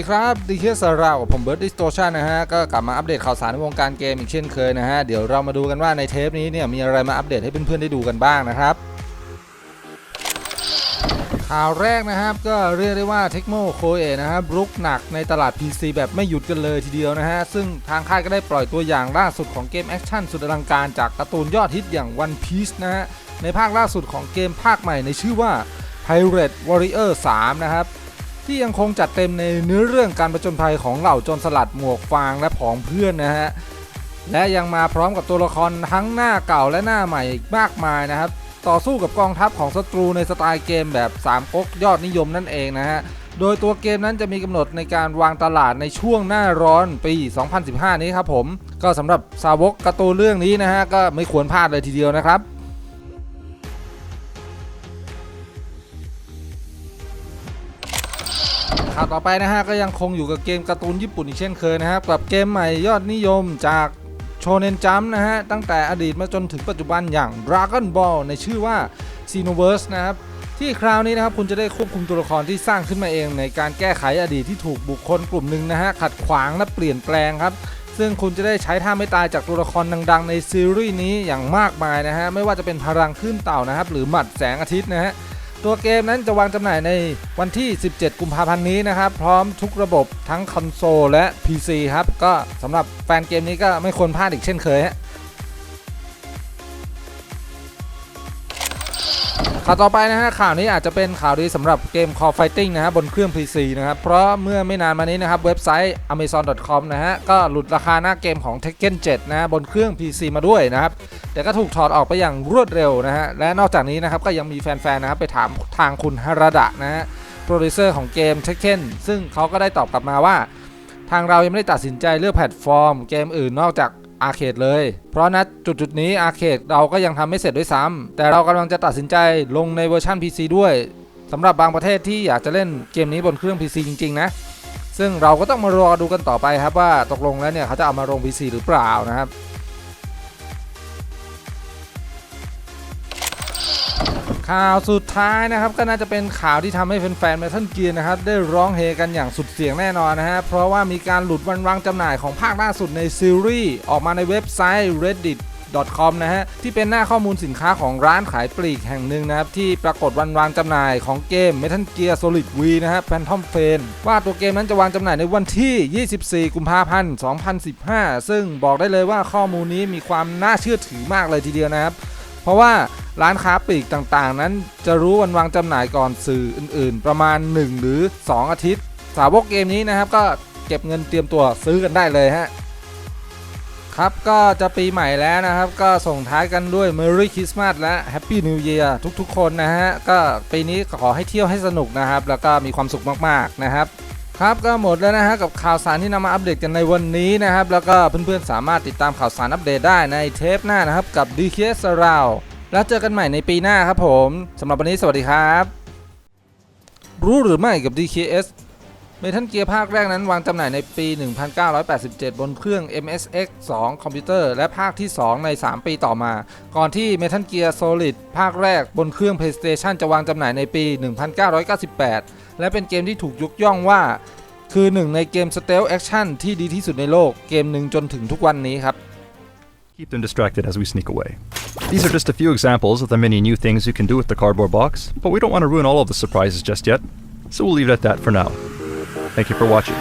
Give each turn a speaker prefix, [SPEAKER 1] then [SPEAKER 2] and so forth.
[SPEAKER 1] ดีครับดีเคสรากับผมเบิร์ดดิสโตชันนะฮะ ก็กลับมาอัปเดตข่าวสารในวงการเกมอีกเช่นเคยนะฮะ เดี๋ยวเรามาดูกันว่าในเทปนี้เนี่ยมีอะไรมาอัปเดตให้เพื่อนๆได้ดูกันบ้างนะครับ ข่าวแรกนะครับก็เรียกได้ว่าเทคโมโคเอนะครับรุกหนักในตลาด PC แบบไม่หยุดกันเลยทีเดียวนะฮะ ซึ่งทางค่ายก็ได้ปล่อยตัวอย่างล่าสุดของเกมแอคชั่นสุดอลังการจากการ์ตูนยอดฮิตอย่าง One Piece นะฮะในภาคล่าสุดของเกมภาคใหม่ในชื่อว่า Pirate Warrior 3 นะครับ ที่ยังคงจัดเต็มในเนื้อเรื่องการประจนภัยของเหล่าโจรสลัดหมวกฟางและผองเพื่อนนะฮะและยังมาพร้อมกับตัวละครทั้งหน้าเก่าและหน้าใหม่อีกมากมายนะครับ ต่อสู้กับกองทัพของศัตรูในสไตล์เกมแบบ3ก๊กยอดนิยมนั่นเองนะฮะโดยตัวเกมนั้นจะมีกำหนดในการวางตลาดในช่วงหน้าร้อนปี 2015 นี้ครับผม ก็สำหรับสาวกกร์ตูนเรื่องนี้นะฮะก็ไม่ควรพลาดเลยทีเดียวนะครับ ข่าวต่อไปนะฮะก็ยังคงอยู่กับเกมการ์ตูนญี่ปุ่นอีกเช่นเคยนะครับกับเกมใหม่ยอดนิยมจากโชเนนจัมนะฮะตั้งแต่อดีตมาจนถึงปัจจุบันอย่าง Dragon Ball ในชื่อว่า Xenoverse นะครับที่คราวนี้นะครับคุณจะได้ควบคุมตัวละครที่สร้างขึ้นมาเองในการแก้ไขอดีตที่ถูกบุคคลกลุ่มหนึ่งนะฮะขัดขวางและเปลี่ยนแปลงครับซึ่งคุณจะได้ใช้ท่าไม่ตายจากตัวละครดัง ๆ ในซีรีส์นี้อย่างมากมายนะฮะไม่ว่าจะเป็นพลังขึ้นเต่านะครับหรือหมัดแสงอาทิตย์นะฮะ ตัวเกมนั้นจะวางจำหน่ายในวันที่ 17 กุมภาพันธ์นี้นะครับ พร้อมทุกระบบทั้งคอนโซลและ PC ครับ ก็สำหรับแฟนเกมนี้ก็ไม่ควรพลาดอีกเช่นเคยฮะ ข่าวต่อไปนะฮะข่าวนี้อาจจะเป็นข่าวดีสำหรับเกม Call Fighting นะฮะบนเครื่อง PC นะครับ เพราะเมื่อไม่นานมานี้นะครับเว็บไซต์ amazon.com นะฮะก็หลุดราคาหน้าเกมของ Tekken 7 นะฮะบนเครื่อง PC มาด้วยนะครับ แต่ก็ถูกถอดออกไปอย่างรวดเร็วนะฮะ และนอกจากนี้นะครับก็ยังมีแฟนๆนะครับไปถามทางคุณฮาราดะนะฮะโปรดิวเซอร์ของเกม Tekken ซึ่งเขาก็ได้ตอบกลับมาว่า ทางเรายังไม่ได้ตัดสินใจเลือกแพลตฟอร์ม เกมอื่นนอกจาก อาร์เคดเลย เพราะณจุดจุดนี้อาร์เคดเราก็ยังทำไม่เสร็จด้วยซ้ำแต่เรากำลังจะตัดสินใจลงในเวอร์ชัน PC ด้วยสำหรับบางประเทศที่อยากจะเล่นเกมนี้บนเครื่อง PC จริง ๆ นะ ซึ่งเราก็ต้องมารอดูกันต่อไปครับว่าตกลงแล้วเนี่ยเขาจะเอามาลง PC หรือเปล่านะครับ ข่าวสุดท้ายนะครับก็น่าจะเป็นข่าวที่ทำให้แฟนๆ Metal Gear นะครับได้ร้องเฮกันอย่างสุดเสียงแน่นอนนะฮะเพราะว่ามีการหลุดวันวางจำหน่ายของภาคล่าสุดในซีรีส์ออกมาในเว็บไซต์ reddit com นะฮะที่เป็นหน้าข้อมูลสินค้าของร้านขายปลีกแห่งหนึ่งนะครับ ที่ปรากฏวันวางจำหน่ายของเกม Metal Gear Solid V นะฮะ Phantom Pain ว่าตัวเกมนั้นจะวางจำหน่ายในวันที่ 24 กุมภาพันธ์ 2015 ซึ่งบอกได้เลยว่าข้อมูลนี้มีความน่าเชื่อถือมากเลยทีเดียวนะครับ เพราะว่า ร้านค้าปลีกต่างๆ นั้นจะรู้วันวางจำหน่ายก่อนสื่ออื่นๆ ประมาณ 1 หรือ 2 อาทิตย์ สาวกเกมนี้นะครับ ก็เก็บเงินเตรียมตัวซื้อกันได้เลยฮะครับก็จะปีใหม่แล้วนะครับ ก็ส่งท้ายกันด้วย Merry Christmas และ Happy New Year ทุกๆ คนนะฮะ ก็ปีนี้ขอให้เที่ยวให้สนุกนะครับ แล้วก็มีความสุขมากๆนะครับครับก็หมดแล้วนะฮะกับข่าวสารที่นำมาอัปเดตกันในวันนี้นะครับ แล้วก็เพื่อนๆสามารถติดตามข่าวสารอัปเดตได้ในเทปหน้านะครับกับ DKS r o u n d แล้วเจอกันใหม่ในปีหน้าครับผมสำหรับวันนี้สวัสดีครับ รู้หรือไม่กับ DKS เมทัลเกียร์ภาคแรกนั้นวางจำหน่ายในปี 1987 บนเครื่อง MSX 2 คอมพิวเตอร์ และภาคที่ 2 ใน 3 ปีต่อมา ก่อนที่ Metal Gear Solid ภาคแรกบนเครื่อง PlayStation จะวางจำหน่ายในปี 1998 และเป็นเกมที่ถูกยกย่องว่า คือหนึ่งในเกม Stealth Action ที่ดีที่สุดในโลกเกมหนึ่งจนถึงทุกวันนี้ครับ
[SPEAKER 2] Keep them distracted as we sneak away. These are just a few examples of the many new things you can do with the cardboard box, but we don't want to ruin all of the surprises just yet, so we'll leave it at that for now. Thank you for watching.